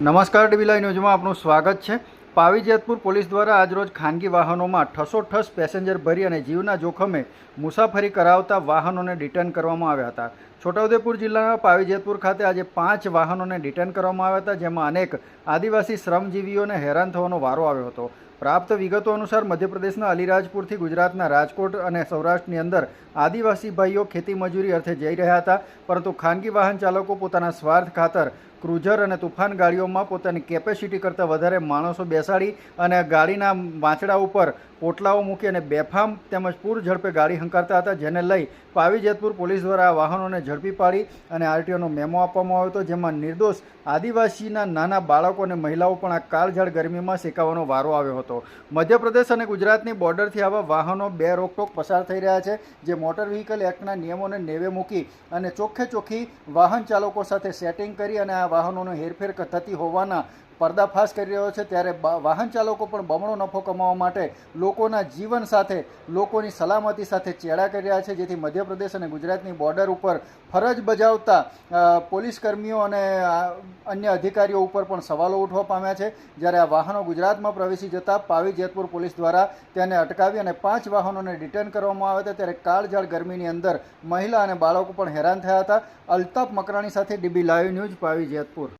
નમસ્કાર ડીબીલાઈ ન્યૂઝમાં આપનું સ્વાગત છે. પાવી જેતપુર પોલીસ દ્વારા આજરોજ ખાનગી વાહનોમાં ઠસોઠસ પેસેન્જર ભરી અને જીવના જોખમે મુસાફરી કરાવતા વાહનોને ડિટેન કરવામાં આવ્યા હતા. છોટાઉદેપુર જિલ્લાના પાવી જેતપુર ખાતે આજે પાંચ વાહનોને ડિટેન કરવામાં આવ્યા હતા, જેમાં અનેક આદિવાસી શ્રમજીવીઓને હેરાન થવાનો વારો આવ્યો હતો. પ્રાપ્ત વિગતો અનુસાર મધ્યપ્રદેશના અલીરાજપુરથી ગુજરાતના રાજકોટ અને સૌરાષ્ટ્રની અંદર આદિવાસી ભાઈઓ ખેતી મજૂરી અર્થે જઈ રહ્યા હતા, પરંતુ ખાનગી વાહન ચાલકો પોતાના સ્વાર્થ ખાતર ક્રુઝર અને તુફાન ગાડીઓમાં પોતાની કેપેસિટી કરતાં વધારે માણસો બેસાડી અને ગાડીના વાંચડા ઉપર પોટલાઓ મૂકી અને બેફામ તેમજ પૂર ઝડપે ગાડી હંકારતા હતા, જેને લઈ પાવી જેતપુર પોલીસ દ્વારા આ વાહનોને ઝડપી પાડી અને આરટીઓનો મેમો આપવામાં આવ્યો હતો, જેમાં નિર્દોષ આદિવાસીના નાના બાળકો અને મહિલાઓ પણ આ કાળઝાળ ગરમીમાં શેકાવાનો વારો આવ્યો હતો. મધ્યપ્રદેશ અને ગુજરાતની બોર્ડરથી આવા વાહનો બે રોકટોક પસાર થઈ રહ્યા છે, જે મોટર વ્હીકલ એક્ટના નિયમોને નેવે મૂકી અને ચોખ્ખે ચોખ્ખી વાહન ચાલકો સાથે સેટિંગ કરી અને આ વાહનોનો હેરફેર થતી હોવાના પર્દાફાશ કરી રહ્યો છે ત્યારે વાહન ચાલકો પણ બમણો નફો કમાવા માટે લોકોના જીવન સાથે, લોકોની સલામતી સાથે ચેડા કરી રહ્યા છે, જેથી મધ્યપ્રદેશ અને ગુજરાતની બોર્ડર ઉપર ફરજ બજાવતા પોલીસ કર્મીઓ અને અન્ય અધિકારીઓ ઉપર પણ સવાલો ઉઠવા પામ્યા છે. જ્યારે આ વાહનો ગુજરાતમાં પ્રવેશી જતા પાવી જેતપુર પોલીસ દ્વારા તેને અટકાવી અને પાંચ વાહનોને ડિટેન કરવામાં આવ્યા હતા. ત્યારે કાળઝાળ ગરમીની અંદર મહિલા અને બાળકો પણ હેરાન થયા હતા. અલ્તાફ મકરાણી સાથે DB live news Pavi Jetpur.